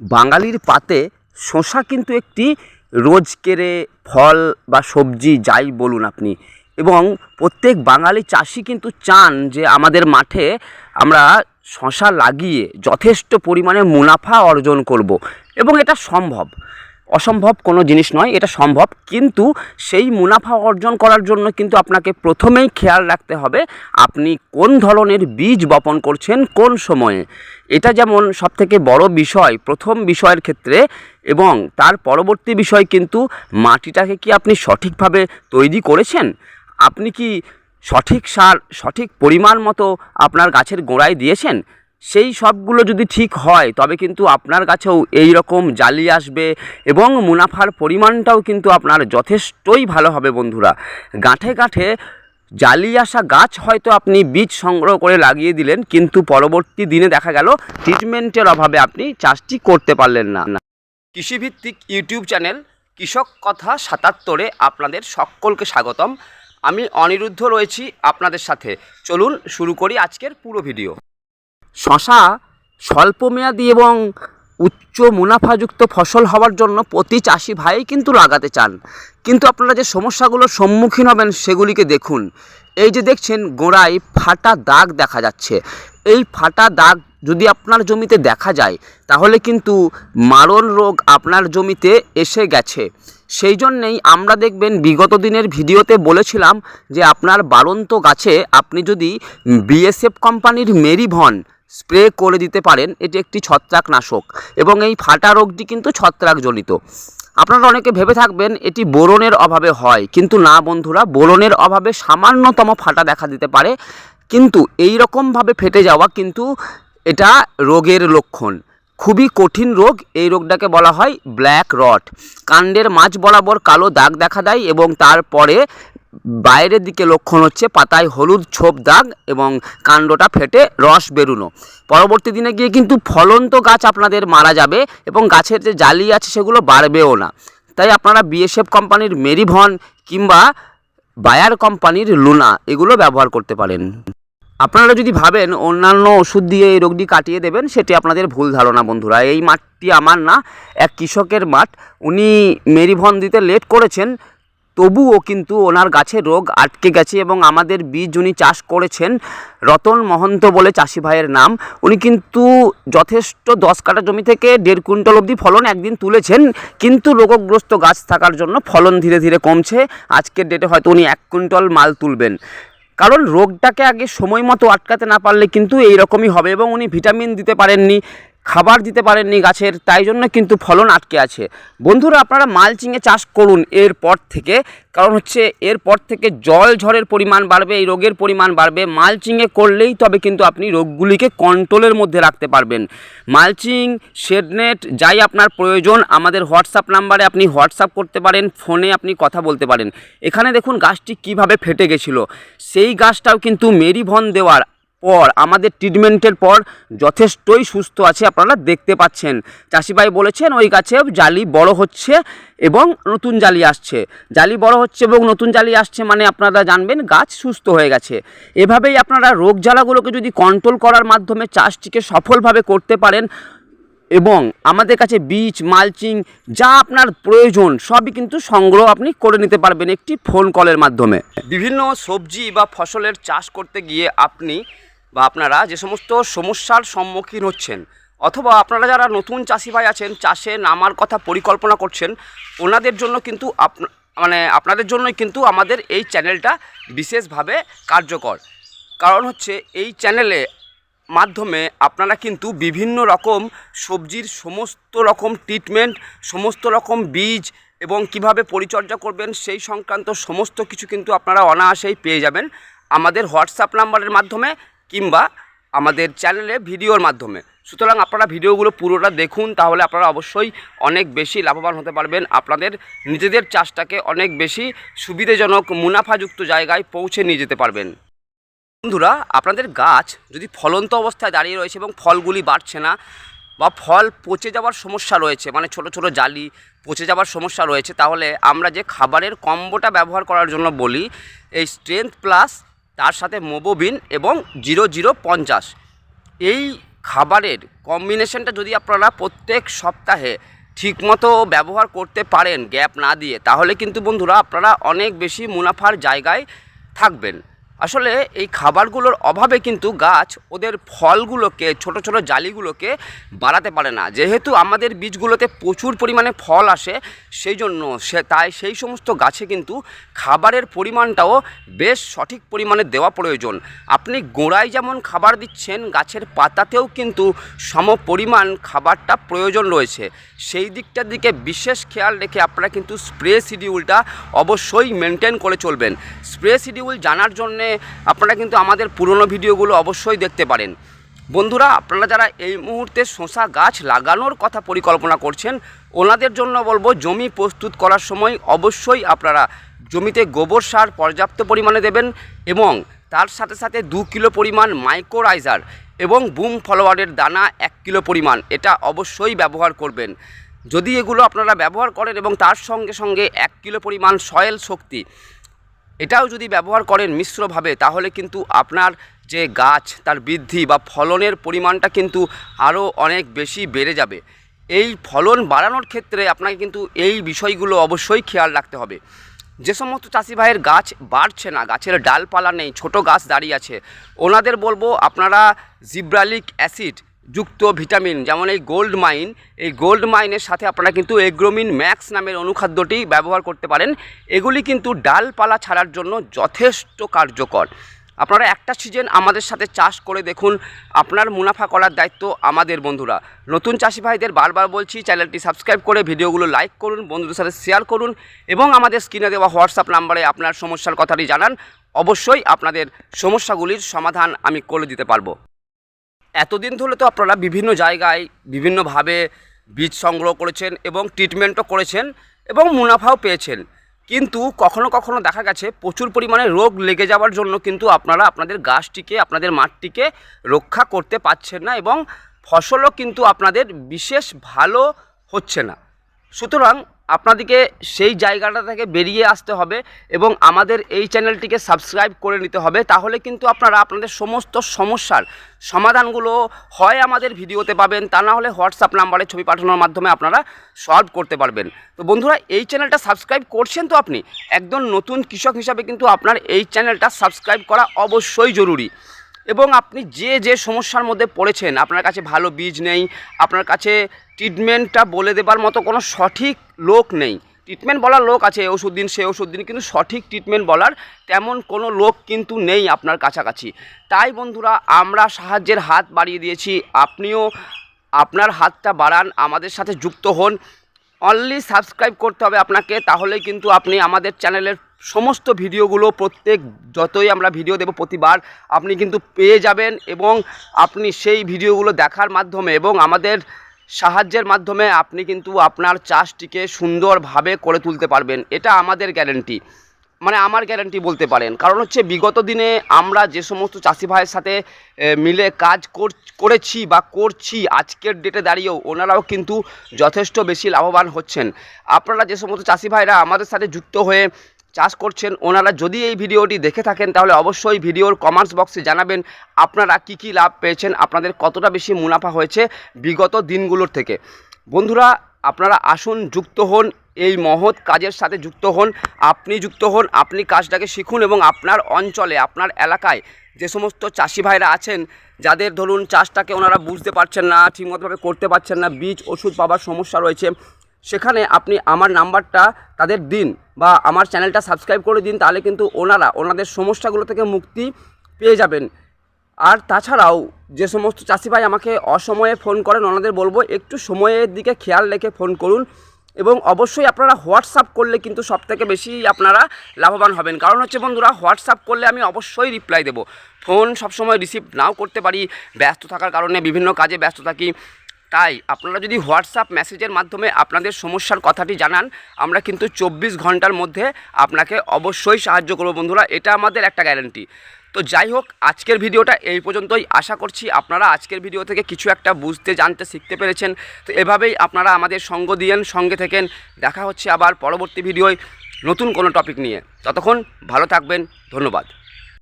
বাঙালির পাতে শশা কিন্তু একটি রোজকেরে ফল বা সবজি, যাই বলুন আপনি। এবং প্রত্যেক বাঙালি চাষি কিন্তু চান যে আমাদের মাঠে আমরা শশা লাগিয়ে যথেষ্ট পরিমাণে মুনাফা অর্জন করব। এবং এটা সম্ভব। অসম্ভব কোনো জিনিস নয়, এটা সম্ভব। কিন্তু সেই মুনাফা অর্জন করার জন্য কিন্তু আপনাকে প্রথমেই খেয়াল রাখতে হবে, আপনি কোন ধরনের বীজ বপন করছেন কোন সময়ে। এটা যেমন সবথেকে বড় বিষয়, প্রথম বিষয়ের ক্ষেত্রে, এবং তার পরবর্তী বিষয় কিন্তু মাটিটাকে কি আপনি সঠিকভাবে তৈরি করেছেন? আপনি কি সঠিক সার, সঠিক পরিমাণ মতো আপনার গাছের গোড়ায় দিয়েছেন? সেই সবগুলো যদি ঠিক হয়, তবে কিন্তু আপনার কাছেও এই রকম জালি আসবে এবং মুনাফার পরিমাণটাও কিন্তু আপনার যথেষ্টই ভালো হবে বন্ধুরা। গাঁঠে গাঁঠে জালি আসা গাছ হয়তো আপনি বীজ সংগ্রহ করে লাগিয়ে দিলেন, কিন্তু পরবর্তী দিনে দেখা গেল ট্রিটমেন্টের অভাবে আপনি চাষটি করতে পারলেন না। কৃষিভিত্তিক ইউটিউব চ্যানেল কৃষক কথা সাতাত্তরে আপনাদের সকলকে স্বাগতম। আমি অনিরুদ্ধ রয়েছি আপনাদের সাথে। চলুন শুরু করি আজকের পুরো ভিডিও। শশা স্বল্পমেয়াদী এবং উচ্চ মুনাফাযুক্ত ফসল হওয়ার জন্য প্রতি চাষি ভাই কিন্তু লাগাতে চান। কিন্তু আপনারা যে সমস্যাগুলোর সম্মুখীন হবেন সেগুলিকে দেখুন। এই যে দেখছেন, গোড়ায় ফাটা দাগ দেখা যাচ্ছে। এই ফাটা দাগ যদি আপনার জমিতে দেখা যায়, তাহলে কিন্তু মারণ রোগ আপনার জমিতে এসে গেছে। সেই জন্যেই আমরা দেখবেন, বিগত দিনের ভিডিওতে বলেছিলাম যে আপনার বারন্ত গাছে আপনি যদি বিএসএফ কোম্পানির মেরিভন স্প্রে করে দিতে পারেন, এটি একটি ছত্রাকনাশক এবং এই ফাটা রোগটি কিন্তু ছত্রাকজনিত। আপনারা অনেকে ভেবে থাকবেন এটি বোরনের অভাবে হয়, কিন্তু না বন্ধুরা, বোরনের অভাবে সামান্যতম ফাটা দেখা দিতে পারে, কিন্তু এই রকমভাবে ফেটে যাওয়া কিন্তু এটা রোগের লক্ষণ। খুবই কঠিন রোগ, এই রোগটাকে বলা হয় ব্ল্যাক রট। কাণ্ডের মাঝ বরাবর কালো দাগ দেখা দেয় এবং তারপরে বাইরের দিকে লক্ষণ হচ্ছে পাতায় হলুদ ছোপ দাগ এবং কাণ্ডটা ফেটে রস বেরুনো। পরবর্তী দিনে গিয়ে কিন্তু ফলন্ত গাছ আপনাদের মারা যাবে এবং গাছের যে জালি আছে সেগুলো বাড়বেও না। তাই আপনারা বিএসএফ কোম্পানির মেরিভন কিংবা বায়ার কোম্পানির লুনা এগুলো ব্যবহার করতে পারেন। আপনারা যদি ভাবেন অন্যান্য ওষুধ দিয়ে এই রোগটি কাটিয়ে দেবেন, সেটি আপনাদের ভুল ধারণা বন্ধুরা। এই মাঠটি আমার না, এক কৃষকের মাঠ। উনি মেরিভন দিতে লেট করেছেন তবুও কিন্তু ওনার গাছে রোগ আটকে গেছে এবং আমাদের বীজ উনি চাষ করেছেন রতন মহন্ত বলে চাষি ভাইয়ের নাম। উনি কিন্তু যথেষ্ট দশ কাঠা জমি থেকে দেড় কুইন্টাল অবধি ফলন একদিন তুলেছেন, কিন্তু রোগগ্রস্ত গাছ থাকার জন্য ফলন ধীরে ধীরে কমছে। আজকের ডেটে হয়তো উনি এক কুইন্টাল মাল তুলবেন। কারণ রোগটাকে আগে সময় মতো আটকাতে না পারলে কিন্তু এই রকমই হবে এবং উনি ভিটামিন দিতে পারেননি। খাবার দিতে পারেননি গাছের, তাই জন্য কিন্তু ফলন আটকে আছে। বন্ধুরা, আপনারা মালচিংয়ে চাষ করুন এরপর থেকে, কারণ হচ্ছে এরপর থেকে জল ঝড়ের পরিমাণ বাড়বে, এই রোগের পরিমাণ বাড়বে। মালচিংয়ে করলেই তবে কিন্তু আপনি রোগগুলিকে কন্ট্রোলের মধ্যে রাখতে পারবেন। মালচিং, শেডনেট, যাই আপনার প্রয়োজন, আমাদের হোয়াটসঅ্যাপ নাম্বারে আপনি হোয়াটসঅ্যাপ করতে পারেন, ফোনে আপনি কথা বলতে পারেন। এখানে দেখুন গাছটি কীভাবে ফেটে গেছিল। সেই গাছটাও কিন্তু মেরিভন দেওয়ার পর, আমাদের ট্রিটমেন্টের পর যথেষ্টই সুস্থ আছে আপনারা দেখতে পাচ্ছেন। চাষিভাই বলেছেন, ওই গাছে জালি বড় হচ্ছে এবং নতুন জালি আসছে। জালি বড় হচ্ছে এবং নতুন জালি আসছে মানে আপনারা জানবেন, গাছ সুস্থ হয়ে গেছে। এভাবেই আপনারা রোগ জ্বালাগুলোকে যদি কন্ট্রোল করার মাধ্যমে চাষটিকে সফলভাবে করতে পারেন এবং আমাদের কাছে বীজ মালচিং যা আপনার প্রয়োজন, সবই কিন্তু সংগ্রহ আপনি করে নিতে পারবেন একটি ফোন কলের মাধ্যমে। বিভিন্ন সবজি বা ফসলের চাষ করতে গিয়ে আপনি বা আপনারা যে সমস্ত সমস্যার সম্মুখীন হচ্ছেন, অথবা আপনারা যারা নতুন চাষি ভাই আছেন, চাষে নামার কথা পরিকল্পনা করছেন, ওনাদের জন্য কিন্তু মানে আপনাদের জন্যই কিন্তু আমাদের এই চ্যানেলটা বিশেষভাবে কার্যকর। কারণ হচ্ছে এই চ্যানেলে মাধ্যমে আপনারা কিন্তু বিভিন্ন রকম সবজির সমস্ত রকম ট্রিটমেন্ট সমস্ত রকম বীজ এবং কীভাবে পরিচর্যা করবেন সেই সংক্রান্ত সমস্ত কিছু কিন্তু আপনারা অনায়াসেই পেয়ে যাবেন। আমাদের হোয়াটসঅ্যাপ নাম্বারের মাধ্যমে কিংবা আমাদের চ্যানেলে ভিডিওর মাধ্যমে। সুতরাং আপনারা ভিডিওগুলো পুরোটা দেখুন, তাহলে আপনারা অবশ্যই অনেক বেশি লাভবান হতে পারবেন। আপনাদের নিজেদের চাষটাকে অনেক বেশি সুবিধাজনক, মুনাফাযুক্ত জায়গায় পৌঁছে নিয়ে যেতে পারবেন। বন্ধুরা, আপনাদের গাছ যদি ফলন্ত অবস্থায় দাঁড়িয়ে রয়েছে এবং ফলগুলি বাড়ছে না, বা ফল পচে যাওয়ার সমস্যা রয়েছে মানে ছোট ছোট জালি পচে যাওয়ার সমস্যা রয়েছে, তাহলে আমরা যে খাবারের কম্বোটা ব্যবহার করার জন্য বলি, এই স্ট্রেংথ প্লাস তার সাথে মোবোবিন এবং জিরো জিরো পঞ্চাশ। এই খাবারের কম্বিনেশনটা যদি আপনারা প্রত্যেক সপ্তাহে ঠিকমতো ব্যবহার করতে পারেন গ্যাপ না দিয়ে, তাহলে কিন্তু বন্ধুরা আপনারা অনেক বেশি মুনাফার জায়গায় থাকবেন। আসলে এই খাবারগুলোর অভাবে কিন্তু গাছ ওদের ফলগুলোকে, ছোট ছোট জালিগুলোকে বাড়াতে পারে না। যেহেতু আমাদের বীজগুলোতে প্রচুর পরিমাণে ফল আসে, সেই জন্য সে, তাই সেই সমস্ত গাছে কিন্তু খাবারের পরিমাণটাও বেশ সঠিক পরিমাণে দেওয়া প্রয়োজন। আপনি গোড়ায় যেমন খাবার দিচ্ছেন, গাছের পাতাতেও কিন্তু সম পরিমাণ খাবারটা প্রয়োজন রয়েছে। সেই দিকটার দিকে বিশেষ খেয়াল রেখে আপনারা কিন্তু স্প্রে শিডিউলটা অবশ্যই মেনটেন করে চলবেন। স্প্রে শিডিউল জানার জন্যে আপনারা কিন্তু আমাদের পুরনো ভিডিওগুলো অবশ্যই দেখতে পারেন। বন্ধুরা, আপনারা যারা এই মুহূর্তে শশা গাছ লাগানোর কথা পরিকল্পনা করছেন, ওনাদের জন্য বলব জমি প্রস্তুত করার সময় অবশ্যই আপনারা জমিতে গোবর সার পর্যাপ্ত পরিমাণে দেবেন এবং তার সাথে সাথে দু কিলো পরিমাণ মাইক্রোরাইজার এবং বুম ফলোয়ারের দানা এক কিলো পরিমাণ, এটা অবশ্যই ব্যবহার করবেন। যদি এগুলো আপনারা ব্যবহার করেন এবং তার সঙ্গে সঙ্গে এক কিলো পরিমাণ সয়েল শক্তি এটাও যদি ব্যবহার করেন মিশ্রভাবে, তাহলে কিন্তু আপনার যে গাছ, তার বৃদ্ধি বা ফলনের পরিমাণটা কিন্তু আরও অনেক বেশি বেড়ে যাবে। এই ফলন বাড়ানোর ক্ষেত্রে আপনাকে কিন্তু এই বিষয়গুলো অবশ্যই খেয়াল রাখতে হবে। যে সমস্ত চাষি ভাইয়ের গাছ বাড়ছে না, গাছের ডালপালা নেই, ছোট গাছ দাঁড়িয়ে আছে, ওনাদের বলব আপনারা জিব্রালিক অ্যাসিড যুক্ত ভিটামিন, যেমন এই গোল্ড মাইন। এই গোল্ড মাইনের সাথে আপনারা কিন্তু এগ্রোমিন ম্যাক্স নামের অনুখাদ্যটি ব্যবহার করতে পারেন। এগুলি কিন্তু ডালপালা ছাড়ার জন্য যথেষ্ট কার্যকর। আপনারা একটা সিজন আমাদের সাথে চাষ করে দেখুন। আপনার মুনাফা করার দায়িত্ব আমাদের বন্ধুরা। নতুন চাষি ভাইদের বারবার বলছি, চ্যানেলটি সাবস্ক্রাইব করে ভিডিওগুলো লাইক করুন, বন্ধুদের সাথে শেয়ার করুন এবং আমাদের স্ক্রিনে দেওয়া হোয়াটসঅ্যাপ নাম্বারে আপনার সমস্যার কথাটি জানান। অবশ্যই আপনাদের সমস্যাগুলির সমাধান আমি করে দিতে পারব। এতদিন ধরে তো আপনারা বিভিন্ন জায়গায় বিভিন্নভাবে বীজ সংগ্রহ করেছেন এবং ট্রিটমেন্টও করেছেন এবং মুনাফাও পেয়েছেন। কিন্তু কখনো কখনো দেখা গেছে প্রচুর পরিমাণে রোগ লেগে যাওয়ার জন্য কিন্তু আপনারা আপনাদের গাছটিকে, আপনাদের মাঠটিকে রক্ষা করতে পারছেন না এবং ফসলও কিন্তু আপনাদের বিশেষ ভালো হচ্ছে না। সুতরাং আপনাদেরকে সেই জায়গাটা থেকে বেরিয়ে আসতে হবে এবং আমাদের এই চ্যানেলটিকে সাবস্ক্রাইব করে নিতে হবে। তাহলে কিন্তু আপনারা আপনাদের সমস্ত সমস্যার সমাধানগুলো হয় আমাদের ভিডিওতে পাবেন। তা না হলে হোয়াটসঅ্যাপ নাম্বারে ছবি পাঠানোর মাধ্যমে আপনারা সলভ করতে পারবেন। তো বন্ধুরা, এই চ্যানেলটা সাবস্ক্রাইব করছেন তো আপনি? একদম নতুন কৃষক হিসাবে কিন্তু আপনার এই চ্যানেলটা সাবস্ক্রাইব করা অবশ্যই জরুরি। এবং আপনি যে যে সমস্যার মধ্যে পড়েছেন, আপনার কাছে ভালো বীজ নেই, আপনার কাছে ট্রিটমেন্টটা বলে দেবার মতো কোনো সঠিক লোক নেই। ট্রিটমেন্ট বলার লোক আছে ওষুধ দিন সে ওষুধ দিন, কিন্তু সঠিক ট্রিটমেন্ট বলার তেমন কোনো লোক কিন্তু নেই আপনার কাছাকাছি। তাই বন্ধুরা, আমরা সাহায্যের হাত বাড়িয়ে দিয়েছি। আপনিও আপনার হাতটা বাড়ান, আমাদের সাথে যুক্ত হন। অনলি সাবস্ক্রাইব করতে হবে আপনাকে তাহলে কিন্তু আপনি আমাদের চ্যানেলের সমস্ত ভিডিওগুলো প্রত্যেক যতই আমরা ভিডিও দেব প্রতিবার, আপনি কিন্তু পেয়ে যাবেন এবং আপনি সেই ভিডিওগুলো দেখার মাধ্যমে এবং আমাদের সাহায্যের মাধ্যমে আপনি কিন্তু আপনার চাষটিকে সুন্দরভাবে করে তুলতে পারবেন। এটা আমাদের গ্যারেন্টি মানে আমার গ্যারান্টি বলতে পারেন। কারণ হচ্ছে বিগত দিনে আমরা যে সমস্ত চাষি ভাইয়ের সাথে মিলে কাজ কর- করেছি বা করছি, আজকের ডেটে দাঁড়িয়েও ওনারাও কিন্তু যথেষ্ট বেশি লাভবান হচ্ছেন। আপনারা যে সমস্ত চাষি ভাইরা আমাদের সাথে যুক্ত হয়ে চাষ করছেন, ওনারা যদি এই ভিডিওটি দেখে থাকেন, তাহলে অবশ্যই ভিডিওর কমেন্টস বক্সে জানাবেন আপনারা কি কি লাভ পেয়েছেন, আপনাদের কতটা বেশি মুনাফা হয়েছে বিগত দিনগুলোর থেকে। বন্ধুরা, আপনারা আসুন, যুক্ত হন এই মহৎ কাজের সাথে যুক্ত হন। আপনি যুক্ত হন, আপনি কাজটাকে শিখুন এবং আপনার অঞ্চলে, আপনার এলাকায় যে সমস্ত চাষি ভাইরা আছেন, যাদের ধরুন চাষটাকে ওনারা বুঝতে পারছেন না, ঠিকমতোভাবে করতে পারছেন না, বীজ, ওষুধ পাবার সমস্যা রয়েছে, সেখানে আপনি আমার নাম্বারটা তাদের দিন বা আমার চ্যানেলটা সাবস্ক্রাইব করে দিন, তাহলে কিন্তু ওনারা, ওনাদের সমস্যাগুলো থেকে মুক্তি পেয়ে যাবেন। আর তাছাড়াও যে সমস্ত চাষি ভাই আমাকে অসময়ে ফোন করেন, ওনাদের বলব একটু সময়ের দিকে খেয়াল রেখে ফোন করুন। এবং অবশ্যই আপনারা হোয়াটসঅ্যাপ করলে কিন্তু সবথেকে বেশি আপনারা লাভবান হবেন। কারণ হচ্ছে বন্ধুরা, হোয়াটসঅ্যাপ করলে আমি অবশ্যই রিপ্লাই দেবো। ফোন সবসময় রিসিভ নাও করতে পারি, ব্যস্ত থাকার কারণে বিভিন্ন কাজে ব্যস্ত থাকি। তাই আপনারা যদি হোয়াটসঅ্যাপ মেসেজের মাধ্যমে আপনাদের সমস্যার কথাটি জানান, আমরা কিন্তু চব্বিশ ঘণ্টার মধ্যে আপনাকে অবশ্যই সাহায্য করব বন্ধুরা। এটা আমাদের একটা গ্যারান্টি। তো যাই হোক, আজকের ভিডিওটা এই পর্যন্তই। আশা করছি আপনারা আজকের ভিডিও থেকে কিছু একটা বুঝতে, জানতে, শিখতে পেরেছেন। তো এভাবেই আপনারা আমাদের সঙ্গ দিয়েন, সঙ্গে থেকেন। দেখা হচ্ছে আবার পরবর্তী ভিডিওয় নতুন কোনো টপিক নিয়ে। ততক্ষণ ভালো থাকবেন, ধন্যবাদ।